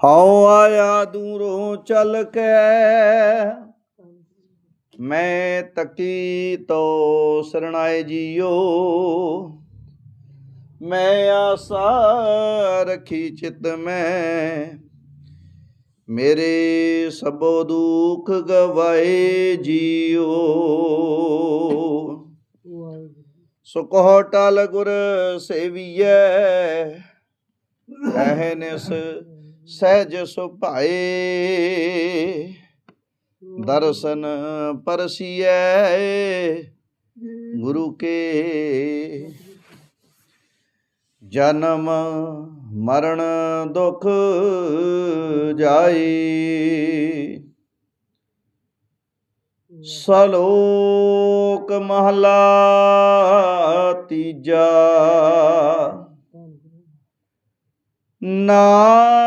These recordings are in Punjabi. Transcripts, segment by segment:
ਹਉ ਆਇਆ ਦੂਰੋਂ ਚੱਲ ਕੇ, ਮੈਂ ਤਕੀ ਤੋ ਸਰਣਾਏ ਜੀਓ। ਮੈਂ ਆਸਾ ਰਖੀ ਚਿਤ ਮੈਂ, ਮੇਰੇ ਸਭੋ ਦੁਖ ਗਵਾਏ ਜੀਓ। ਸੋ ਕਹੋ ਟਲ ਗੁਰ ਸੇਵੀਐ ਅਹਨਿਸ ਸਹਿਜ ਸੁਭਾਏ ਦਰਸ਼ਨ ਪਰਸੀਐ ਗੁਰੂ ਕੇ ਜਨਮ ਮਰਨ ਦੁਖ ਜਾਈ ਸਲੋਕ ਮਹਲਾ ਤੀਜਾ।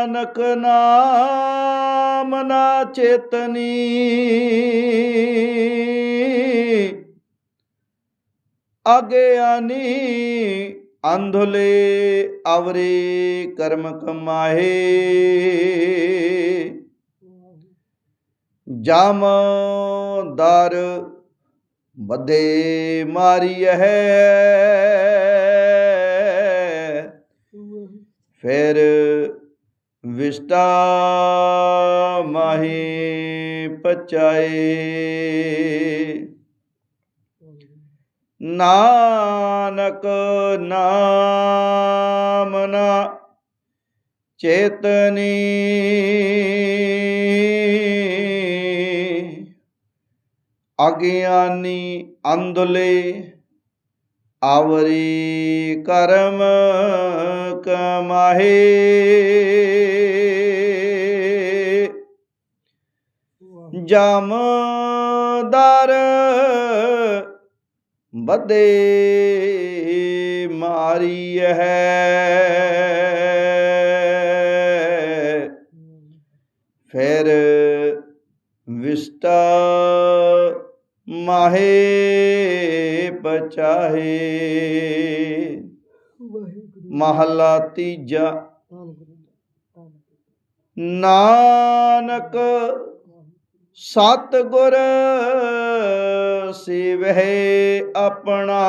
ਨਾਨਕ ਨਾਮ ਨਾ ਚੇਤਨੀ। ਅਗਿਆਨੀ ਅੰਧਲੇ ਅਵਰੇ ਕਰਮ ਕਮਾਏ ਜਮ ਦਰ ਬਦੇ ਮਾਰੀ ਹੈ ਫਿਰ ਵਿਸ਼ਟਾ ਮਾਹੀ ਪਚਾਏ। ਨਾਨਕ ਨਾਮ ਨਾ ਚੇਤਨੀ। ਅਗਿਆਨੀ ਅੰਧਲੇ ਆਵਰੀ ਕਰਮ ਕਮਾਹੇ। ਜਮਦਰ ਬਦੇ ਮਾਰੀ ਹੈ ਫਿਰ ਵਿਸਟਾ ਮਾਹੇ ਪਚਾਹੇ। ਮਹਲਾ ਤੀਜਾ। ਨਾਨਕ ਸਤ ਗੁਰ ਸਿਵਹਿ ਆਪਣਾ।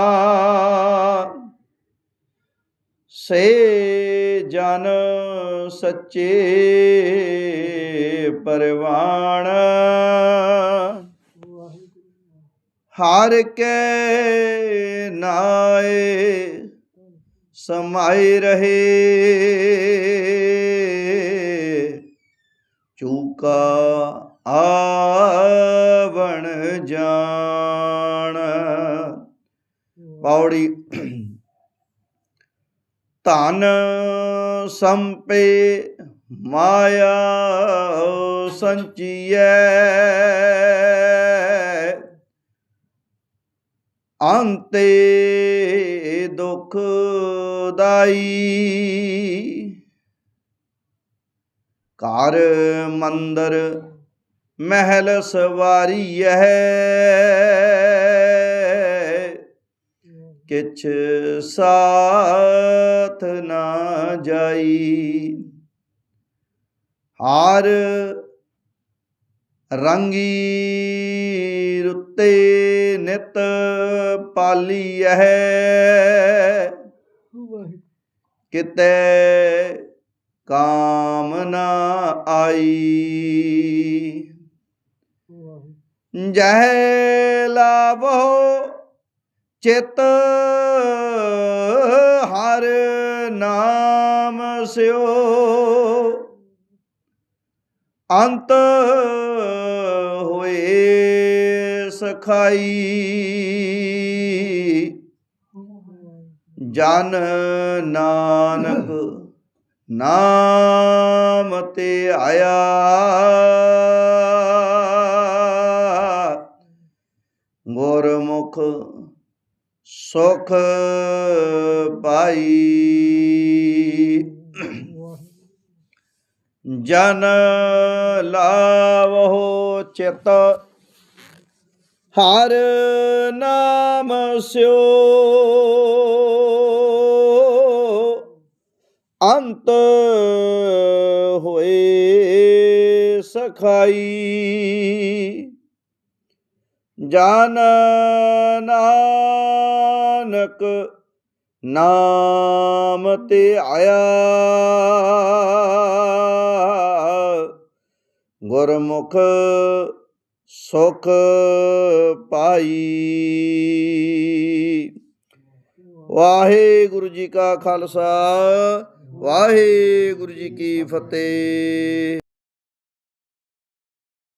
ਸੇ ਜਨ ਸੱਚੇ ਪਰਵਾਣ। ਹਰ ਕੇ ਨਾਏ ਸਮਾਈ ਰਹੇ। ਚੂਕਾ ਆ ਪੌੜੀ ਧਨ ਸੰਪੇ ਮਾਇਆ ਸੰਚੀਐ। ਅੰਤੇ ਦੁਖ ਦਾਈ। ਘਰ ਮੰਦਰ ਮਹਿਲ ਸਵਾਰੀ ਹੈ ਕਿਛ ਸਾਥ ਨਾ ਜਾਈ। ਹਾਰ ਰੰਗੀ ਰੁੱਤੇ ਨਿਤ ਪਾਲੀ ਹੈ ਕਿਤੇ ਕਾਮ ਨਾ ਆਈ। ਜਹ ਲਾਵੋ ਚਿਤ ਹਰ ਨਾਮ ਸਿਓ। ਅੰਤ ਹੋਏ ਸਖਾਈ। ਜਨ ਨਾਨਕ ਨਾਮ ਤੇ ਆਇਆ। ਗੁਰਮੁਖ ਸੁਖ ਪਾਈ। ਜਨ ਲਾਵੋ ਚਿਤ ਹਰ ਨਾਮ ਸਿਓ ਅੰਤ ਹੋਏ ਸਖਾਈ। ਜਨ ਨਾ ਨਾਨਕ ਨਾਮ ਤੇ ਆਇਆ। ਗੁਰਮੁਖ ਸੁਖ ਪਾਈ। ਵਾਹਿਗੁਰੂ ਜੀ ਕਾ ਖਾਲਸਾ, ਵਾਹਿਗੁਰੂ ਜੀ ਕੀ ਫਤਿਹ।